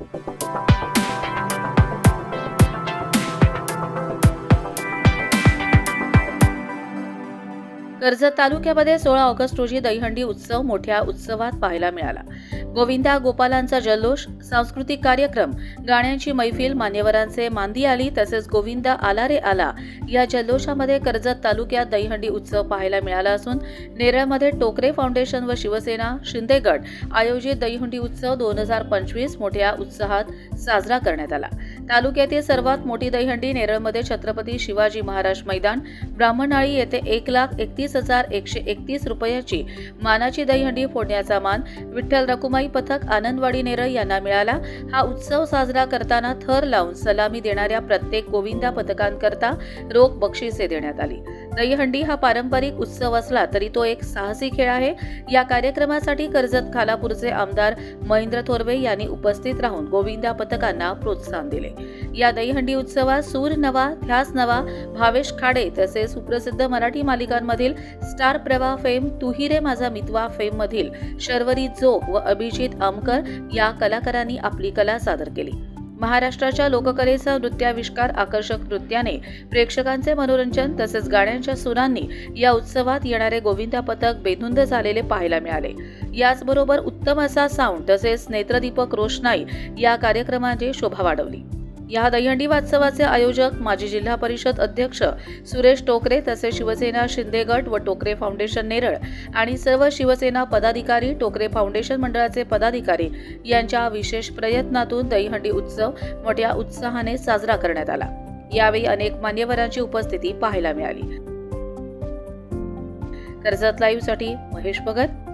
Thank you. Karjat तालुक्यामध्ये सोळा August रोजी दहीहंडी उत्सव मोठ्या उत्सवात पाहायला मिळाला. गोविंदा गोपालांचा जल्लोष सांस्कृतिक कार्यक्रम गाण्यांची मैफिल मान्यवरांचे मांदी आली तसेच गोविंदा आला रे आला या जल्लोषामध्ये कर्जत तालुक्यात दहीहंडी उत्सव पाहायला मिळाला असून नेरळमध्ये टोकरे फाउंडेशन व शिवसेना शिंदेगड आयोजित दहीहंडी उत्सव दोन हजार पंचवीस मोठ्या उत्साहात साजरा करण्यात आला. तालुक्यातील सर्वात मोठी दहीहंडी नेरळमध्ये छत्रपती शिवाजी महाराज मैदान ब्राह्मणाळी येथे एक लाख एकतीस हजार एकशे एकतीस रुपयाची मानाची दहीहंडी फोडण्याचा मान विठ्ठल रकुमाई पथक आनंदवाडी नेरळ यांना मिळाला. हा उत्सव साजरा करताना थर लावून सलामी देणाऱ्या प्रत्येक गोविंदा पथकांकरता रोख बक्षिसे देण्यात आली. दहीहंडी हा पारंपरिक उत्सव असला तरी तो एक साहसी खेळ आहे. या कार्यक्रमासाठी कर्जत खालापूरचे आमदार महेंद्र थोरवे यांनी उपस्थित राहून गोविंदा पथकांना प्रोत्साहन दिले. या दहीहंडी उत्सवात सूर नवा ध्यास नवा भावेश खाडे तसेच सुप्रसिद्ध Marathi मालिकांमधील star Pravah fame Tuhire Majha Mitwa fame मधील शर्वरी जोग व अभिजित आमकर या कलाकारांनी आपली कला सादर केली. महाराष्ट्राच्या लोककलेचा नृत्याविष्कार आकर्षक नृत्याने प्रेक्षकांचे मनोरंजन तसेच गाण्यांच्या सुरांनी या उत्सवात येणारे गोविंदा पथक बेधुंद झालेले पाहायला मिळाले. याचबरोबर उत्तम असा साऊंड तसेच नेत्रदीपक रोषणाई या कार्यक्रमाची शोभा वाढवली. या दहीहंडी महोत्सवाचे आयोजक माजी जिल्हा परिषद अध्यक्ष सुरेश टोकरे तसेच शिवसेना शिंदे गट व टोकरे फाउंडेशन नेरळ आणि सर्व शिवसेना पदाधिकारी टोकरे फाउंडेशन मंडळाचे पदाधिकारी यांच्या विशेष प्रयत्नातून दहीहंडी उत्सव मोठ्या उत्साहाने साजरा करण्यात आला. यावेळी अनेक मान्यवरांची उपस्थिती पाहायला मिळाली. कर्जत लाईव्हसाठी महेश भगत.